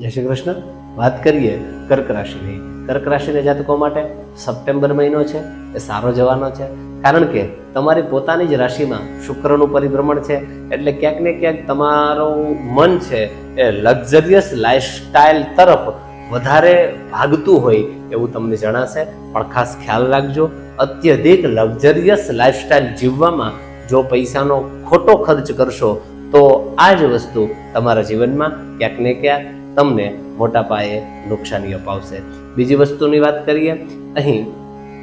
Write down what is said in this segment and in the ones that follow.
જય શ્રી કૃષ્ણ. વાત કરીએ કર્ક રાશિની. કર્ક રાશિના જાતકો માટે સપ્ટેમ્બર મહિનો છે, એ સારો જવાનો છે. કારણ કે તમારી પોતાની જ રાશિમાં શુક્રનું પરિભ્રમણ છે, એટલે ક્યાંક ને ક્યાંક તમારું મન છે, એ લક્ઝરિયસ લાઈફસ્ટાઈલ તરફ વધારે ભાગતું હોય એવું તમને જણાશે. પણ ખાસ ખ્યાલ રાખજો, અત્યધિક લક્ઝરિયસ લાઇફસ્ટાઈલ જીવવામાં જો પૈસાનો ખોટો ખર્ચ કરશો, તો આ જ વસ્તુ તમારા જીવનમાં ક્યાંક ને ક્યાંક તમને મોટા પાયે નુકસાની અપાવશે. બીજી વસ્તુની વાત કરીએ, અહીં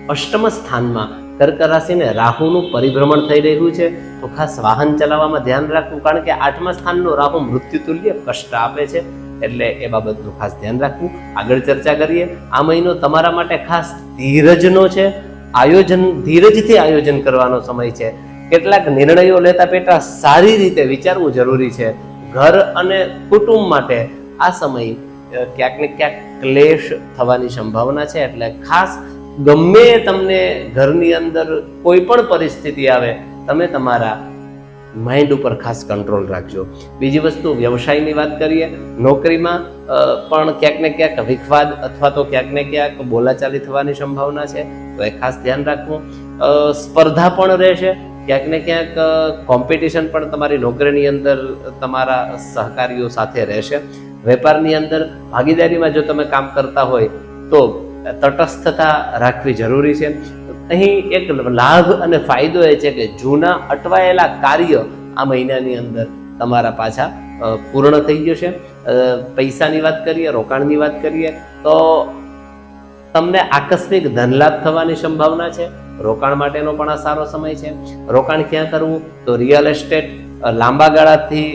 અષ્ટમ સ્થાનમાં કર્ક રાશિને રાહુનું પરિભ્રમણ થઈ રહ્યું છે. તો ખાસ વાહન ચલાવવામાં ધ્યાન રાખવું, કારણ કે આઠમા સ્થાનનો રાહુ મૃત્યુતુલ્ય કષ્ટ આપે છે. એટલે એ બાબતનું ખાસ ધ્યાન રાખવું. આગળ ચર્ચા કરીએ, આ મહિનો તમારા માટે ખાસ ધીરજનો છે. આયોજન, ધીરજથી આયોજન કરવાનો સમય છે. કેટલાક નિર્ણયો લેતા પેટા સારી રીતે વિચારવું જરૂરી છે. ઘર અને કુટુંબ માટે આ સમય ક્યાંક ને ક્યાંક ક્લેશ થવાની સંભાવના છે. એટલે ખાસ ગમે તમને ઘરની અંદર કોઈ પણ પરિસ્થિતિ આવે, તમે તમારા માઇન્ડ ઉપર ખાસ કંટ્રોલ રાખજો. બીજી વસ્તુ, વ્યવસાયની વાત કરીએ, નોકરીમાં પણ ક્યાંક ને ક્યાંક વિખવાદ અથવા તો ક્યાંક ને ક્યાંક બોલાચાલી થવાની સંભાવના છે, તો એ ખાસ ધ્યાન રાખવું. સ્પર્ધા પણ રહેશે. ક્યાંક ને ક્યાંક કોમ્પિટિશન પણ તમારી નોકરીની અંદર તમારા સહકારીઓ સાથે રહેશે. વેપારની અંદર ભાગીદારીમાં જો તમે કામ કરતા હોય તો તટસ્થતા રાખવી જરૂરી છે. અહીં એક લાભ અને ફાયદો એ છે કે જૂના અટવાયેલા કાર્ય આ મહિનાની અંદર તમારા પાછા પૂર્ણ થઈ જશે પૈસાની વાત કરીએ, રોકાણની વાત કરીએ, તો તમને આકસ્મિક ધનલાભ થવાની સંભાવના છે. રોકાણ માટેનો પણ આ સારો સમય છે. રોકાણ ક્યાં કરવું? તો રિયલ એસ્ટેટ લાંબા ગાળાથી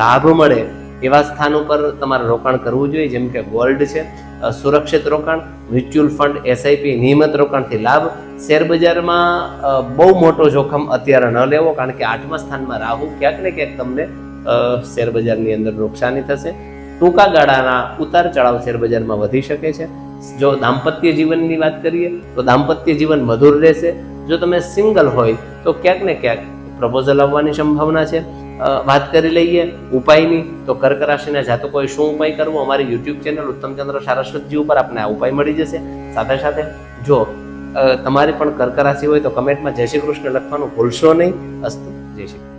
લાભ મળે એવા સ્થાન ઉપર તમારે રોકાણ કરવું જોઈએ, જેમ કે ગોલ્ડ છે સુરક્ષિત રોકાણ, મ્યુચ્યુઅલ ફંડ એસઆઈપી નિયમિત રોકાણથી લાભ. શેર બજારમાં બહુ મોટો જોખમ અત્યારે ન લેવો, કારણ કે આઠમા સ્થાનમાં રાહુ ક્યાંક ને ક્યાંક તમને શેરબજારની શેર બજારની અંદર નુકસાની થશે. ટૂંકા ગાળાના ઉતાર ચઢાવ શેર બજારમાં વધી શકે છે. જો દાંપત્ય જીવનની વાત કરીએ, તો દાંપત્ય જીવન મધુર રહેશે. જો તમે સિંગલ હોય, તો ક્યાંક ને ક્યાંક પ્રપોઝલ આવવાની સંભાવના છે. વાત કરી લઈએ ઉપાયની તો કર્ક રાશિના જાતકોએ શું ઉપાય કરવો? અમારી યુટ્યુબ ચેનલ ઉત્તમચંદ્ર સારસ્વતજી ઉપર આપને આ ઉપાય મળી જશે. સાથે સાથે, જો તમારી પણ કર્ક રાશિ હોય તો કમેન્ટમાં જય શ્રી કૃષ્ણ લખવાનું ભૂલશો નહીં. અસ્તુ, જય શ્રી